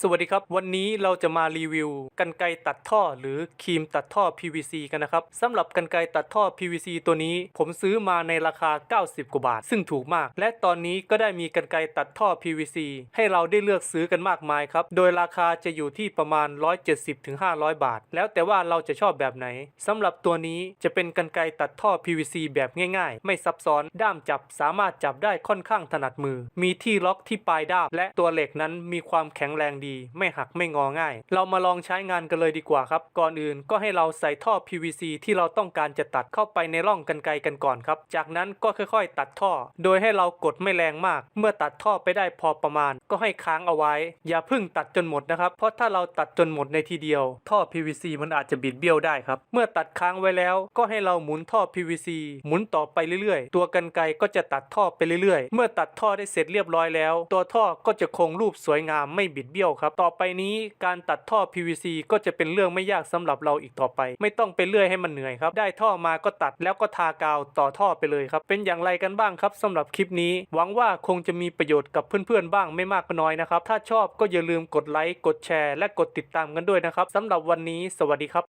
สวัสดีครับ วันนี้เราจะมารีวิวกันไกรตัดท่อหรือครีมตัดท่อ PVC กันนะครับสำหรับกันไกรตัดท่อ PVC ตัวนี้ ผมซื้อมาในราคา 90 กว่าบาท ซึ่งถูกมาก และตอนนี้ก็ได้มีกันไกรตัดท่อ PVC ให้เราได้เลือกซื้อกันมากมายครับ โดยราคาจะอยู่ที่ประมาณ 170-500 บาท แล้วแต่ว่าเราจะชอบแบบไหนสำหรับตัวนี้จะเป็นกันไกรตัดท่อ PVC แบบง่าย ๆ ไม่ซับซ้อนด้ามจับสามารถจับได้ค่อนข้างถนัดมือ มีที่ล็อกที่ปลายด้ามและตัวเหล็กนั้นมีความแข็งแรงดี ไม่หักไม่งอง่าย เรามาลองใช้งานกันเลยดีกว่าครับ ก่อนอื่นก็ให้เราใส่ท่อ PVC ที่เราต้องการจะตัดเข้าไปในร่องกันไกกันก่อนครับ จากนั้นก็ค่อยๆ ตัดท่อ โดยให้เรากดไม่แรงมาก เมื่อตัดท่อไปได้พอประมาณ ก็ให้ค้างเอาไว้ อย่าเพึ่งตัดจนหมดนะครับ เพราะถ้าเราตัดจนหมดในทีเดียว ท่อ PVC มันอาจจะบิดเบี้ยวได้ครับ เมื่อตัดค้างไว้แล้วก็ให้เราหมุนท่อ PVC หมุนต่อไปเรื่อยๆ ตัวกันไกก็จะตัดท่อไปเรื่อยๆ เมื่อตัดท่อได้เสร็จเรียบร้อยแล้ว ตัวท่อก็จะคงรูปสวยงามไม่บิดเบี้ยวครับ ต่อไปนี้การตัดท่อ PVC ก็จะเป็นเรื่องไม่ยากสำหรับเราอีกต่อไป ไม่ต้องไปเลื่อยให้มันเหนื่อยครับ ได้ท่อมาก็ตัดแล้วก็ทากาวต่อท่อไปเลยครับ เป็นอย่างไรกันบ้างครับสำหรับคลิปนี้ หวังว่าคงจะมีประโยชน์กับเพื่อนๆบ้างไม่มากก็น้อยนะครับ ถ้าชอบก็อย่าลืมกดไลค์ กดแชร์ และกดติดตามกันด้วยนะครับสำหรับวันนี้ สวัสดีครับ